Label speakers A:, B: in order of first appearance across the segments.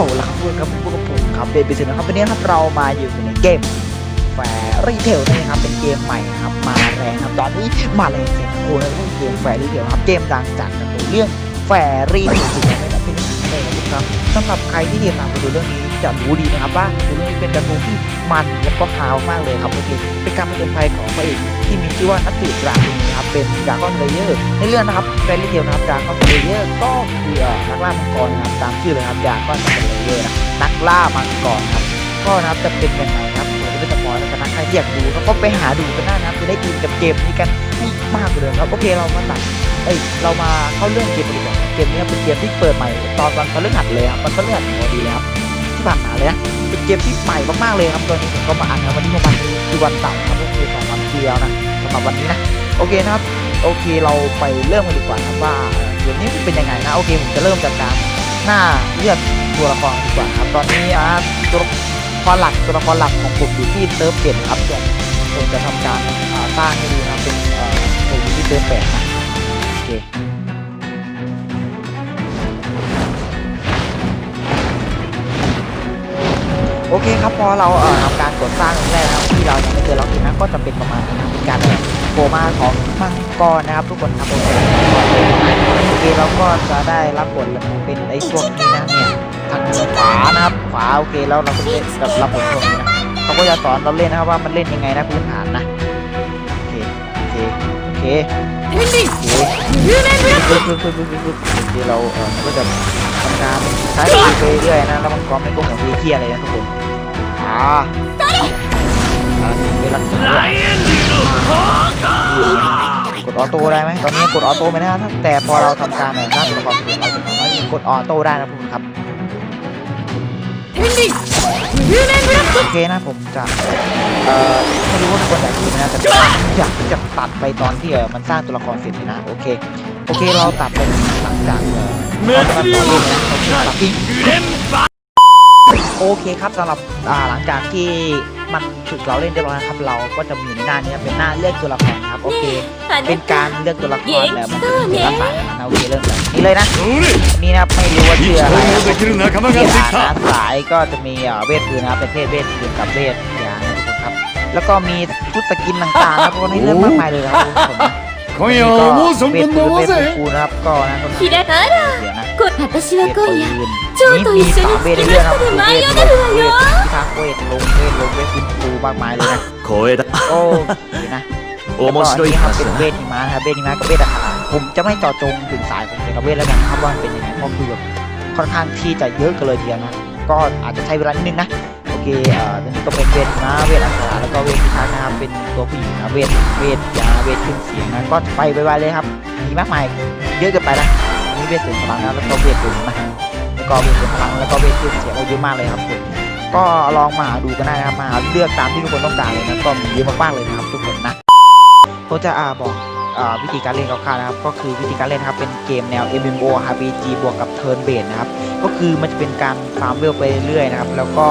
A: เอาละครับพวกครับพวกกับผมครับเดนไปสินะครับวันนี้ครับเรามาอยู่ในเกมแฟรีเทลนะครับเป็นเกมใหม่ครับมาแรงครับตอนนี้มาแรงเสียงโอ้แล้วเกมแฟรีเทลครับเกมดังจากการ์ตูนเรื่องแฟรีเทลสุดไม่ได้เป็นอะไรนะครับสำหรับใครที่ติดตามการ์ตูนเรื่องนี้จะรู้ดีนะครับว่าการ์ตูนเรื่องนี้เป็นการ์ตูนที่มันและก็ฮาวมากเลยครับโอเคเป็นการผจญภัยของพระเอกที่มีชื่อว่านักสืบดราค นนี้ครับเป็นดราก้อนเลเยอร์ในเรื่องนะครับแฟรีเทลนะครับดราก้อนเลเยอร์ก็คือเออนักล่ามังกรนะครับตามชื่อเลยครับดราก้อนเลเยอร์นะนักล่ามังกรครับก็นะครับจะเป็นยังไงครับผมจะเป็นสปอยล์แล้วกันนะใครที่อยากดูก็ไปหาดูกันได้นะครับจะได้อินกับเกมนี้กันให้มากเลยครับโอเคเรามาตัดเอ้ยเรามาเข้าเรื่องเกมกันดีกว่าเกมนี้เป็นเกมที่เปิดใหม่ตอนวันพฤหัสเลยครับวันพฤหัสพอดีเลยครับที่ผ่านมาเลยนะเป็นเกมที่ใหม่มากๆเลยครับตอนนี้ผมก็มาอ่านนะวันที่ประมาณคือวันเสาร์ครับก็คือสองวันเที่แล้วนะสำหรับวันนี้นะ โอเคนะครับ โอเคเราไปเริ่มกันดีกว่าครับว่าเอ่อเกมนี้เป็นยังไงนะ โอเคผมจะเริ่มจากการหน้าเลือกตัวละครดีกว่าครับ ตอนนี้อ่าตัวละครหลักตัวละครหลักของผมอยู่ที่เติร์ฟเจ็ดครับส่วนผมจะทำการสร้างให้ดูนะเป็นเอ่อผมที่เติร์ฟแปดนะโอเคโอเคครับพอเราทำการกดสร้างครั้งแรกนะครับที่เรายังไม่เคยล็อกอินนะก็จะเป็นประมาณนี้นะเป็นการแบบ โผล่มาของมังกรนะครับ ทุกคนครับโอเคโอเคเราก็จะได้รับบทเป็นไอ้พวกนี้นะเนี่ยทางขวานะครับขวาโอเคแล้วเราก็เล่นกับระบบตรงนี้นะเขาก็จะสอนเราเล่นนะครับว่ามันเล่นยังไงนะพื้นฐานนะโอเคโอเคโอเคโอเคปึ๊บปึ๊บปึ๊บปึ๊บปึ๊บปึ๊บโอเราเออก็จะทำการใช้ไปเรื่อยนะแล้วมันก็ไม่โกงของวีเคียอะไรนะทุกคนอ่าอ่าเวลาเลยกดอ อโต้ได้ไหมตอนนี้กดออโต้ไม่ได้นะแต่พอเราทำการสร้างตัวละครเสร็จเราจะสามารถกดออโต้ได้นะทุกคนครับโอเคนะผมจะเอ่อไม่รู้ว่าทุกคนอยากดูไหมนะแต่อยากจะตัดไปตอนที่เออมันสร้างตัวละครเสร็จเลยนะโอเคโอเคเราตัดไปหลังจากเออเราจะมาต่อเรื่องนะโอเคตัดทิ้งโอเคครับสำหรับอ่าหลังจากที่ มันถึงเราเล่นได้ยล้อยนะครับ เราก็จะมีหน้านี้เป็นหน้าเลือกตัวละครครับโอเค เป็นการเลือกตัวละครแล้วมันเป็นะมีลักษณะนะโอเคเรื่องแบบนี้เลยนะนี่นะไม่รู้ว่าชื่ออะไรที่านะสายก็จะมีเวทปืนนะเป็นเทศเวทปืนกับเวทยานะทุกคนครับ แล้วก็มีชุดสกินต่างๆนะทุกคให้เลือกมากมายเลยครับทุกคน
B: 今夜は思う存
A: เวท
B: 分
A: ปืน
B: 飲も
A: เว
B: う
A: ท
B: ぜ
A: คูนะครับก็นะคน
C: ひらあら
A: เดี๋ยวนะ
C: こ私
A: เว
C: は
A: ทปื
C: 今夜
A: น
C: 蝶と一緒に
A: เวท
C: 月
A: เรื่
C: の
A: อยครับ
C: 下で
A: เว
C: 舞い
A: ท
C: 踊
A: เว
C: る
A: ท
C: わよ
A: ทางเวทลงเวทลงเวทคุณครูมากมายเลยนะ
B: 光栄だ
A: โอ้ดีนะ
B: 面白い
A: แล้วก็อันนี้ครับ
B: 話
A: เป็น
B: だ
A: เว
B: な
A: ทหิมะนะครับเวทหิมะกับเวทอาคาผมจะไม่เจาะจงถึงสายของเกี่ยวกับเวทแล้วกันนะครับว่ามันเป็นยังไงเพราะคือแบบค่อนข้างที่จะเยอะกันเลยทีเดียวนะ ก็อาจจะใช้เวลานิดนึงนะ โอเคเอ่อตัวนี้ก็เป็นเวทนะเวทอาคาแล้วก็เวทพิทักษ์นะครับเป็นตัวผู้หญิงนะเวทเวทยา เวทขึ้นเสียงนะก็ไปไวๆเลยครับ มีมากมายเยอะเกินไปนะอันนี้เวทเสริมพลังแล้วก็เวทดึงนะแล้วก็เวทเสริมพลังแล้วก็เวทขึ้นเสียงเยอะมากเลยครับก็ลองมาหาดูกันได้นะครับมาเลือกตามที่ทุกคนต้องการเลยนะก็มีเยอะมากๆเลยนะครับทุกคนนะก็จะอาบอกวิธีการเล่นคร่าวๆนะครับ ก็คือวิธีการเล่นครับเป็นเกมแนว MMO RPG บวกกับ Turn Based นะครับ ก็คือมันจะเป็นการฟาร์มเวลไปเรื่อยๆนะครับ แล้วก็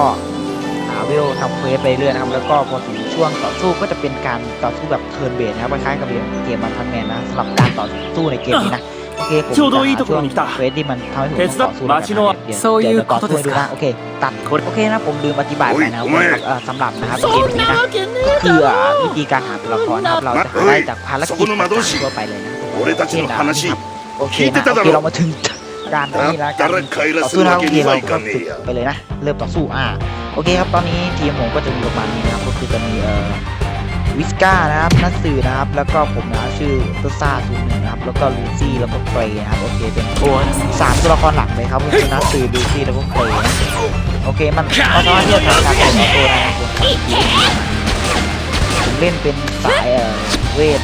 A: เวลทำเควสไปเรื่อยนะครับแล้วก็พอถึงช่วงต่อสู้ก็จะเป็นการต่อสู้แบบเทิร์นเบสนะครับคล้ายๆกับเกมบันทันแมนนะสำหรับการต่อสู้ในเกมนี้นะโอเคผม
B: จะหาช่วง
A: เควสที่มันทำให้ผมต่อสู้
B: นะ
C: ครับ
A: เดี๋ยวต่อสู้ดูนะโอเคตัดโอเคนะผมลืมอธิบายไปนะสำหรับนะครับเกมนี้นะคือวิธีการหาตัวละครนะครับเราจะหาได้จากภารกิจทั่วไปเลยนะ
B: เช่นนะ
A: โอเคนะโอเคเรามาถึง การนี่ละกันต่อสู้นะ
B: ครับ
A: โอเคเราก็ฝึไปเลยนะ เริ่มต่อสู้อ่าโอเคครับตอนนี้ทีมผมก็จะมีประมาณนี้นะครับก็คือจะมีเอ่อวิสก้านะครับนัสสื่อนะครับ แล้วก็ผมนะชื่อตัซาสูนหนึ่งนะครับแล้วก็ลูซี่แล้วก็เฟย์นะครับโอเคเป็นตัวสามตัวละครหลักเลยครับก็คือนัสสื่อลูซี่แล้วก็เฟรโอเคมันก็น้อารถที่จะทำการเป็นตัวนะครับผมเล่นเป็นสายเอ่อเวท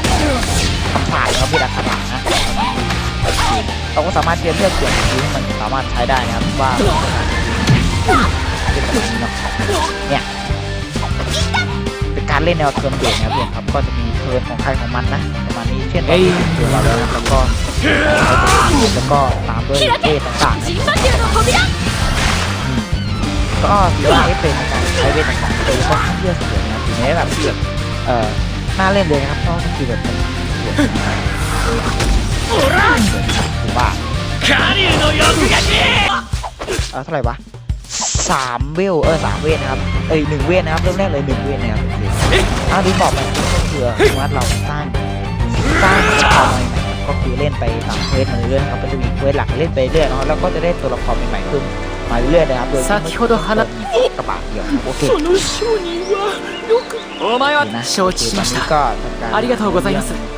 A: คำสายครับเวทอักขระนะ เราก็สามารถเตรียมเลือกเปลี่ยนสีมันสามารถใช้ได้นะครับว่าเป็นแบบนี้เนาะเนี่ยเป็นการเล่นแนวเทิร์นเบรกนะครัเพื่อนครับก็จะมีเทิร์นของใครของมันนะประมาณนี้เช่นเดียวกันแล้วแล้ก็แล้วก็ตามด้วยเอต่างๆก็ถือว่าเป็นการใช้เวทต่างๆเพื่อเพื่อเสียนะถึงแม้แบบเออน่าเล่นเลยครับเพราะคือแบบเป็น ถือว่าเออเท่าไหร่วะสามเวลเออสามเวทนะครับเอ้ยหนึ่งเวทนะครับเริ่มแรกเลยหนึ่งเวทนะครับถ้าวดูต่อไปก็คือวัดเราสร้างสร้างต่อไปก็คือเล่นไปสามเวทมาเรื่อยๆครับก็จะมีเวทหลักเล่นไปเรื่อยนะแล้วก็จะได้ตัวละครใหม่ๆเพิ่มมาเรื่อยๆนะครับโดยที่ไม่
C: ต้อง
A: กระบาดเดียวโอเคโอ้
C: ไม่ว่า
A: โชชิมาชิตะก็ทำการ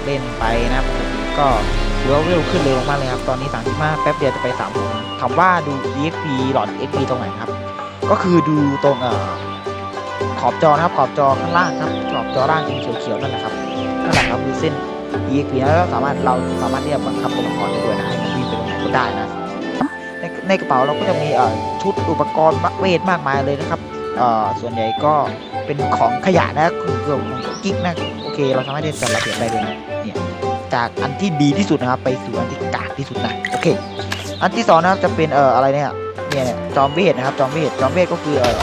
A: เล่นไปนะครับก็ ถือว่าเร็วขึ้นเร็วมากเลยครับ ตอนนี้ 35 แป๊บเดียวจะไป3ผมถามว่าดู EXP หลอด EXP ตรงไหนครับ ก็คือดูตรงเอ่อขอบจอนะครับ ขอบจอข้างล่างครับ ขอบจอล่างสีเขียวๆนั่นแหละครับนั่นแหละครับคือเส้น EXP แล้วสามารถเราสามารถที่จะบังคับตัวละครได้ด้วยนะให้มันวิ่งไปตรงไหนก็ได้นะในในกระเป๋าเราก็จะมีเอ่อชุดอุปกรณ์เวทมากมายเลยนะครับเอ่อส่วนใหญ่ก็เป็นของขยะนะคือเกี่ยวกับกิ๊กนะโอเค เราสามารถที่จะระเบียบได้เลยนะเนี่ย จากอันที่ดีที่สุดนะครับ ไปสู่อันที่กากที่สุดนะโอเค อันที่สองนะครับจะเป็นเอ่ออะไรเนี่ยเนี่ยจอมเวทนะครับจอมเวทจอมเวทก็คือเอ่อ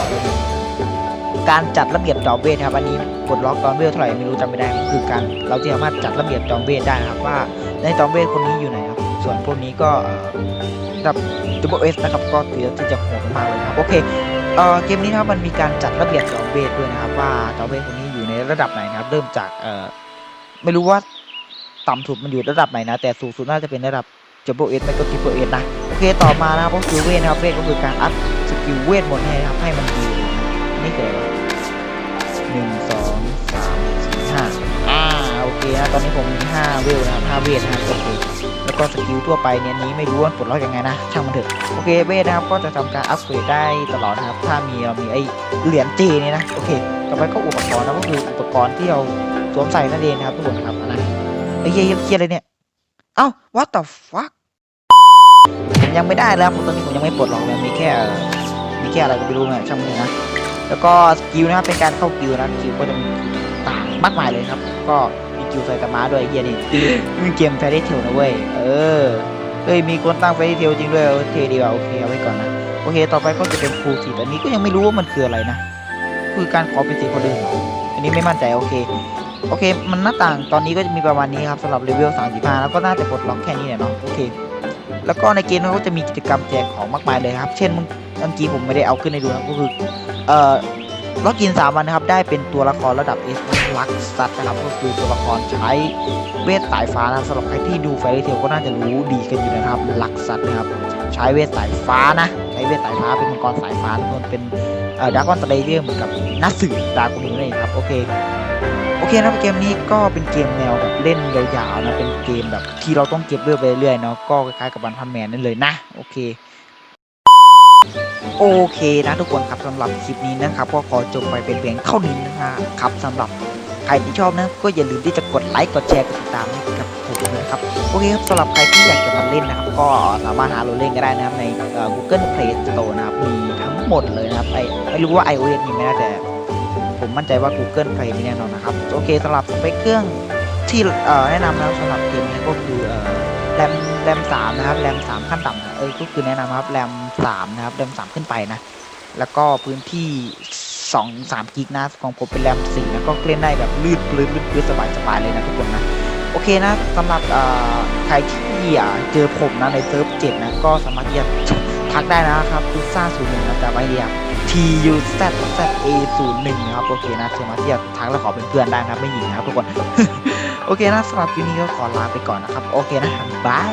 A: การจัดระเบียบจอมเวทครับอันนี้กดล็อกจอมเวทเท่าไหร่ไม่รู้จำไม่ได้คือการเราจะสามารถจัดระเบียบจอมเวทได้นะครับว่าในจอมเวทคนนี้อยู่ไหนครับส่วนพวกนี้ก็เอ่อระดับ Double S นะครับก็ถือที่จะโหดมากเลยครับโอเคเอ่อเกมนี้นะครับมันมีการจัดระเบียบจอมเวทด้วยนะครับว่าจอมเวทคนนี้อยู่ในระดับไหนนะครับเริ่มจากเอ่อไม่รู้ว่า ต่ำสุดมันอยู่ระดับไหนนะ แต่สูงสุดน่าจะเป็นระดับจัมโบเอสไม่ก็ทิปเปอร์เอสนะ โอเค ต่อมานะครับก็คือเวทนะครับ เวทก็คือการอัพสกิลเวทมนต์ให้นะครับ ให้มันดีนี่คืออหนึ่งสองสามสี่ห้าอ่า โอเคนะ ตอนนี้ผมมีห้าเวลนะครับห้าเวทนะครับโอเคแล้วก็สกิลทั่วไปเนี่ยนี้ไม่รู้ว่าปลดล็อกยังไงนะ ช่างมันเถอะ โอเค เวทนะครับก็จะทำการอัพเกรดได้ตลอดนะครับ ถ้ามีเรามีไอเหรียญจีนี่นะ โอเค ต่อไปก็อุปกรณ์นะก็คืออุปกรณ์ที่เราสวมใส่นั่นเองนะครับทุกคนครับอันนะ ไอ้เหี้ยเครียดเลยเนี่ย เอ้า what the fuck ผมยังไม่ได้แล้วตอนนี้ผมยังไม่ปลดล็อกเลยมีแค่มีแค่อะไรก็ไม่รู้นะช่างมันเถอะนะ แล้วก็สกิลนะครับเป็นการเข้ากิลนะกิลก็จะมีต่างมากมายเลยครับ ก็มีกิลไซตามะด้วยเฮียนี่มีเกมแฟร์เทลนะเว้ย เออเฮ้ยมีคนตั้งไฟเทลจริงด้วยเอเทดีกว่ะโอเคเอาไว้ก่อนนะ โอเค ต่อไปก็จะเป็นฟูลสีอันนี้ก็ยังไม่รู้ว่ามันคืออะไรนะ คือการขอเป็นสีคนอื่นอันนี้ไม่มั่นใจโอเค โอเค มันหน้าต่างตอนนี้ก็จะมีประมาณนี้ครับสำหรับเลเวล35 แล้วก็น่าจะปลดล็อกแค่นี้แหละเนาะโอเค แล้วก็ในเกมเขาก็จะมีกิจกรรมแจกของมากมายเลยครับ เช่นเมื่อกี้ผมไม่ได้เอาขึ้นให้ดูนะก็คือเอ่อล็อกอินสามวันนะครับ ได้เป็นตัวละครระดับ S ลักซัตนะครับ ก็คือตัวละครใช้เวทสายฟ้านะสำหรับใครที่ดูไฟเทลก็น่าจะรู้ดีกันอยู่นะครับ ลักซัตนะครับ ใช้เวทสายฟ้านะ ใช้เวทสายฟ้าเป็นมังกรสายฟ้าทุกคนเป็นเอ่อดากอนสเลเยอร์เหมือนกับนัสือดากุนินั่นเองครับ โอเค โอเคนะเกมนี้ก็เป็นเกมแนวแบบเล่นยาวๆนะเป็นเกมแบบที่เราต้องเก็บเรื่อยไปเรื่อยๆเนาะก็คล้ายๆกับบันพันแมนนั่นเลยนะโอเคโอเคนะทุกคนครับสำหรับคลิปนี้นะครับก็ขอจบไปเป็นเพียงเท่านี้นะครับสำหรับใครที่ชอบนะก็อย่าลืมที่จะกดไลค์กดแชร์กดติดตามให้กับผมด้วยนะครับโอเคครับสำหรับใครที่อยากจะมาเล่นนะครับ ก็สามารถหาโหลดเล่นก็ได้นะครับใน Google Play Store นะครับมีทั้งหมดเลยนะครับไอไม่รู้ว่า iOS มีไหมนะแต่ ผมมั่นใจว่า Google Play มีแน่นอนนะครับโอเคสำหรับสเปคเครื่องที่แนะนำนะสำหรับเกมนี้ก็คือแรมแรมสามนะครับแรมสามขั้นต่ำนะเออก็คือแนะนำครับแรมสามนะครับแรมสามขึ้นไปนะแล้วก็พื้นที่สองสามกิกนะของผมเป็นแรมสี่นะก็เล่นได้แบบลื่นปลื้นลื่นปลื้นสบายสบายเลยนะทุกคนนะโอเคนะสำหรับใครที่เจอผมนะในเซิร์ฟเจ็ดนะก็สามารถที่จะทักได้นะครับพิซซ่าศูนย์หนึ่งนะแต่ไม่เรียก T U Z Z A ศูนย์หนึ่งนะครับ โอเคนะสามารถที่จะทักและขอเป็นเพื่อนได้นะไม่หญิงนะครับทุกคน โอเคนะสำหรับคลิปนี้ก็ขอลาไปก่อนนะครับ โอเคนะบาย